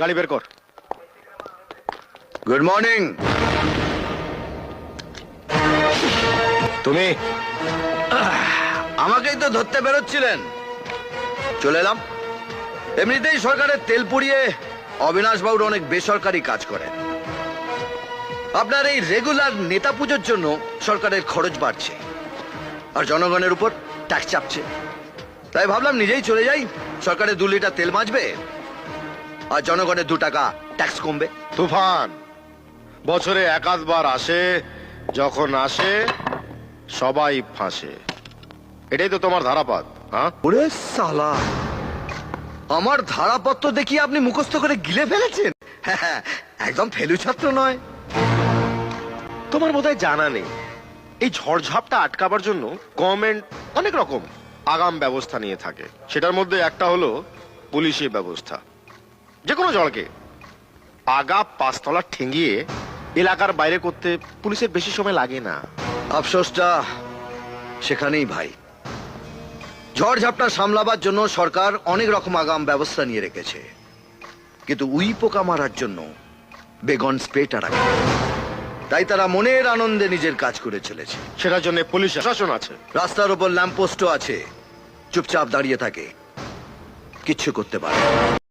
গাড়ি বের কর। গুড মর্নিং তুমি? আমাকেই তো ধরতে বেরোচ্ছিলেন। চলে এলাম। এমনিতেই সরকারের তেল পুড়িয়ে অবিনাশ বাবুর অনেক বেসরকারি কাজ করেন আপনার এই রেগুলার নেতা পুজোর জন্য সরকারের খরচ বাড়ছে। আর জনগণের উপর ট্যাক্স চাপছে। তাই ভাবলাম নিজেই চলে যাই। সরকারের দু লিটার তেল বাঁচবে আর জনগণের দু টাকা ট্যাক্স কমবে। তুফান বছরে একাধবার আসে যখন আসে সবাই ফাঁসে। এটাই তো তোমার ধারাপাত হ্যাঁ? ওরে সালা আমার ধারাপত্র দেখিয়ে আপনি মুখস্থ করে গিলে ফেলেছেন। হ্যাঁ, একদম ফেলু ছাত্র নয়। তোমার বোধহয় জানা নেই এই ঝড়ঝাপটা আটকাবার জন্য গভর্নমেন্ট অনেক রকম আগাম ব্যবস্থা নিয়ে থাকে। সেটার মধ্যে একটা হলো পুলিশি ব্যবস্থা। যে কোনো জলকে। আগা পাঁচতলা ঠেঙ্গিয়ে এলাকার বাইরে করতে পুলিশের বেশি সময় লাগে না। আফসোসটা সেখানেই ভাই। ঝড় ঝাপটা সামলাবার জন্য সরকার অনেক রকম আগাম ব্যবস্থা নিয়ে রেখেছে। কিন্তু উই পোকা মারার জন্য বেগন স্প্রেটা রাখে। তাই তারা মনের আনন্দে নিজের কাজ করে চলেছে। সেটার জন্য পুলিশ শাসন আছে। রাস্তার ওপর ল্যাম্পপোস্টও আছে। চুপচাপ দাঁড়িয়ে থাকে। কিচ্ছু করতে পারে না।